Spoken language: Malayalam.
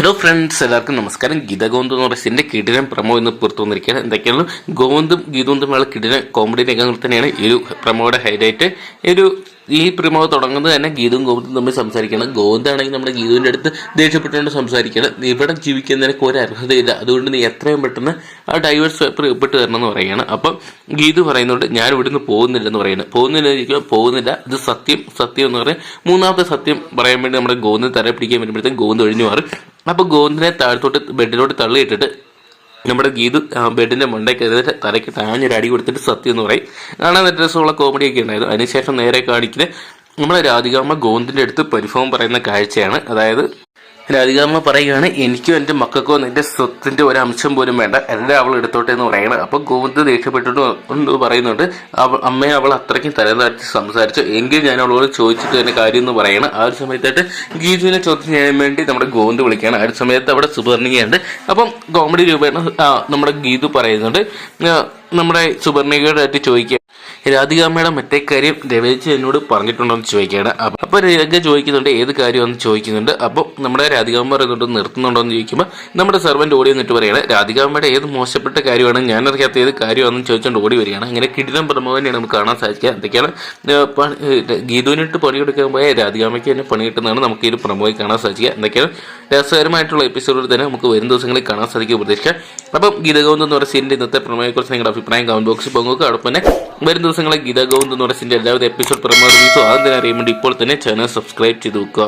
ഹലോ ഫ്രണ്ട്സ് എല്ലാവർക്കും നമസ്കാരം. ഗീത ഗോവിന്ദ് എന്ന് പറയുന്ന സിന്റെ കിടിലൻ പ്രമോ ഇന്ന് പുറത്തു വന്നിരിക്കുകയാണ്. എന്തൊക്കെയാണ് ഗോവന്തും ഗീതവും തമ്മിലുള്ള കിടിലൻ കോമഡി രംഗങ്ങൾ തന്നെയാണ് ഈ ഒരു പ്രമോയുടെ ഹൈലൈറ്റ് ഒരു ഈ പ്രമോ തുടങ്ങുന്നത് തന്നെ ഗീതവും ഗോവിന്ദും തമ്മിൽ സംസാരിക്കണം. ഗോവിന്ദാണെങ്കിൽ നമ്മുടെ ഗീതുവിന്റെ അടുത്ത് ദേഷ്യപ്പെട്ടുകൊണ്ട് സംസാരിക്കണം. ഇവിടെ ജീവിക്കുന്നതിനൊക്കെ ഒരു അർഹതയില്ല. അതുകൊണ്ട് നീ എത്രയും പെട്ടെന്ന് ആ ഡൈവേഴ്സ് പേപ്പർ ഒപ്പിട്ട് തരണം എന്ന് പറയുകയാണ്. അപ്പം ഗീതു പറയുന്നുണ്ട് ഞാൻ ഇവിടുന്ന് പോകുന്നില്ലെന്ന് പറയുന്നത് പോകുന്നില്ല ഇരിക്കുമ്പോൾ പോകുന്നില്ല. ഇത് സത്യം. സത്യം എന്ന് പറയും. മൂന്നാമത്തെ സത്യം പറയാൻ വേണ്ടി നമ്മുടെ ഗോവിന്ദ് തല പിടിക്കാൻ വരുമ്പോഴത്തേക്കും ഗോവിന്ദ് ഒഴിഞ്ഞു മാറും. അപ്പോൾ ഗോവിന്ദിനെ താഴത്തോട്ട് ബെഡിലോട്ട് തള്ളിയിട്ടിട്ട് നമ്മുടെ ഗീതു ബെഡിന്റെ മണ്ടയ്ക്ക് എതിരെ തലയ്ക്ക് താഞ്ഞൊരു അടി കൊടുത്തിട്ട് സത്യം എന്ന് പറയും. കാണാൻ നല്ല രസമുള്ള കോമഡി ഒക്കെ ഉണ്ടായിരുന്നു. അതിനുശേഷം നേരെ കാണിക്കുന്നത് നമ്മളെ രാധികാമ്മ ഗോന്തിന്റെ അടുത്ത് പരിഭവം പറയുന്ന കാഴ്ചയാണ്. അതായത് രാധികാമ്മ പറയുകയാണ് എനിക്കും എന്റെ മക്കൾക്കോ നിന്റെ സ്വത്തിന്റെ ഒരു അംശം പോലും വേണ്ട. എല്ലാം അവൾ എടുത്തോട്ടെ എന്ന് പറയണം അപ്പൊ ഗോവിന്ദ് ദേഷ്യപ്പെട്ടിട്ട് കൊണ്ട് പറയുന്നുണ്ട് അമ്മയെ അവൾ അത്രയ്ക്കും തലതാഴ്ത്തി സംസാരിച്ചു. എങ്കിൽ ഞാൻ അവളോട് ചോദിച്ചിട്ട് തന്നെ കാര്യം എന്ന് പറയണം. ആ ഒരു സമയത്തായിട്ട് ഗീജുവിനെ ചോദ്യം ചെയ്യാൻ വേണ്ടി നമ്മുടെ ഗോവിന്ദ് വിളിക്കുകയാണ്. ആ ഒരു സമയത്ത് അവിടെ സുവർണികയുണ്ട് അപ്പം കോമഡി രൂപേണ നമ്മുടെ ഗീതു പറയുന്നുണ്ട് നമ്മുടെ സുവർണികയുടെ ആയിട്ട് ചോദിക്കുക രാധികാമ്മയുടെ മറ്റേ കാര്യം രവേച്ച് എന്നോട് പറഞ്ഞിട്ടുണ്ടോ? എന്ന് ചോദിക്കുകയാണ്. അപ്പൊ രംഗ ചോദിക്കുന്നുണ്ട് ഏത് കാര്യമെന്ന് ചോദിക്കുന്നുണ്ട്. അപ്പോൾ നമ്മുടെ രാധികാമ്മ പറയുന്നുണ്ട് നിർത്തുന്നുണ്ടോ എന്ന് ചോദിക്കുമ്പോൾ നമ്മുടെ സെർവന്റ് ഓടി വന്നിട്ട് പറയുകയാണ് രാധികാമ്മയുടെ ഏത് മോശപ്പെട്ട കാര്യമാണ്? ഞാൻ അറിയാത്ത ഏത് കാര്യമാണെന്ന് ചോദിച്ചുകൊണ്ട് ഓടി വരികയാണ്. അങ്ങനെ കിടിലം പ്രമോ തന്നെയാണ് നമുക്ക് കാണാൻ സാധിക്കുക. എന്തൊക്കെയാണ് ഗീതുവിനിട്ട് പണിയെടുക്കാൻ പോയ രാധികാമ്മയ്ക്ക് തന്നെ പണി കിട്ടുന്നതാണ് നമുക്ക് ഈ പ്രമോയിൽ കാണാൻ സാധിക്കുക. എന്തൊക്കെയാണ് രസകരമായിട്ടുള്ള എപ്പിസോഡിൽ തന്നെ നമുക്ക് വരും ദിവസങ്ങളിൽ കാണാൻ സാധിക്കും പ്രതീക്ഷിക്കാം അപ്പം ഗീതഗോവിന്ദ് എന്ന് പറയുന്ന സീനിന്റെ ഇന്നത്തെ പ്രമോയെക്കുറിച്ച് നിങ്ങളുടെ അഭിപ്രായം കമന്റ് ബോക്സിൽ പങ്കുവെക്കുക. അതോടൊപ്പം തന്നെ വരും ദിവസങ്ങളിൽ ഗീതഗോവിന്ദ് എന്ന് പറയുന്ന സീനിന്റെ എല്ലാവിധ എപ്പിസോഡ് പ്രമോ തന്നെ അറിയാൻ വേണ്ടി ഇപ്പോൾ തന്നെ ചാനൽ സബ്സ്ക്രൈബ് ചെയ്ത് വെക്കുക.